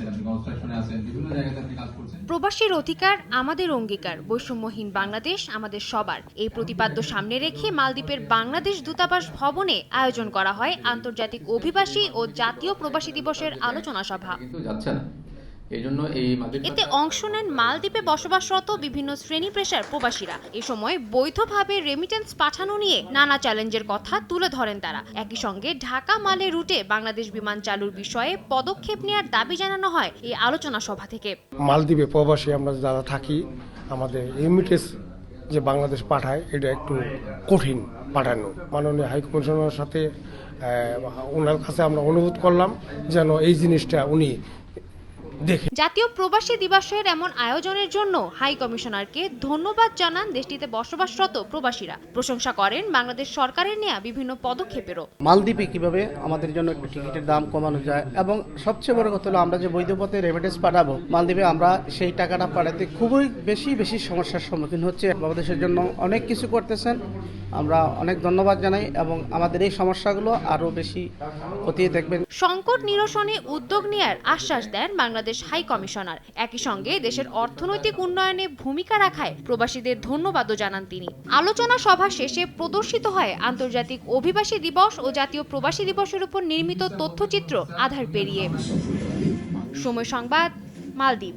আছেন আপনি কনস্ট্রাকশনে আছেন বিভিন্ন জায়গাতে আপনি কাজ করছেন। প্রবাসীর অধিকার আমাদের অঙ্গীকার বৈষম্যহীন বাংলাদেশ আমাদের সবার। এই প্রতিপাদ্য সামনে রেখে মালদ্বীপের বাংলাদেশ দূতাবাস ভবনে আয়োজন করা হয় আন্তর্জাতিক অভিবাসী ও জাতীয় প্রবাসী দিবসের আলোচনা সভা। কিন্তু যাচ্ছে না। এই জন্য এই এতে অংশ নেন মালদ্বীপে বসবাসরত বিভিন্ন শ্রেণি পেশার প্রবাসীরা। এ সময় বৈধভাবে রেমিটেন্স পাঠানো নিয়ে নানা চ্যালেঞ্জের কথা তুলে ধরেন তারা। একই সঙ্গে ঢাকা মালে রুটে বাংলাদেশ বিমান চালুর বিষয়ে পদক্ষেপ নেওয়ার দাবি জানানো হয় এই আলোচনা সভা থেকে। মালদ্বীপে প্রবাসী আমরা যারা থাকি আমাদের ইমিটেস যে বাংলাদেশ পাঠায় এটা একটু কঠিন পাঠানো। মাননীয় হাই কমিশনারের সাথে ওনার কাছে আমরা অনুরোধ করলাম যেন এই জিনিসটা উনি দেখে। জাতীয় প্রবাসী দিবসের এমন আয়োজনের জন্য হাই কমিশনারকে ধন্যবাদ জানান দেশটিতে বসবাসরত প্রবাসীরা। প্রশংসা করেন বাংলাদেশ সরকারের নেওয়া বিভিন্ন পদক্ষেপেরও। মালদ্বীপে কীভাবে আমাদের জন্য টিকিটের দাম কমানো যায় এবং সবচেয়ে বড় কথা হলো আমরা যে বৈধ পথে রেমিটেন্স পাঠাবো মালদ্বীপে আমরা সেই টাকাটা পাঠাতে খুবই বেশি বেশি সমস্যার সম্মুখীন হচ্ছে। বাংলাদেশের জন্য অনেক কিছু করতেছেন। আমরা অনেক ধন্যবাদ জানাই এবং আমাদের এই সমস্যাগুলো আরও বেশি খতিয়ে দেখবেন। সংকট নিরসনে উদ্যোগ নেয়ার আশ্বাস দেন বাংলাদেশ হাই কমিশনার একই সঙ্গে দেশের অর্থনৈতিক উন্নয়নে ভূমিকা রাখায় প্রবাসীদের ধন্যবাদও জানান তিনি। আলোচনা সভা শেষে প্রদর্শিত হয় আন্তর্জাতিক অভিবাসী দিবস ও জাতীয় প্রবাসী দিবসের উপর নির্মিত তথ্যচিত্র আধার পেরিয়ে। সময় সংবাদ, মালদ্বীপ।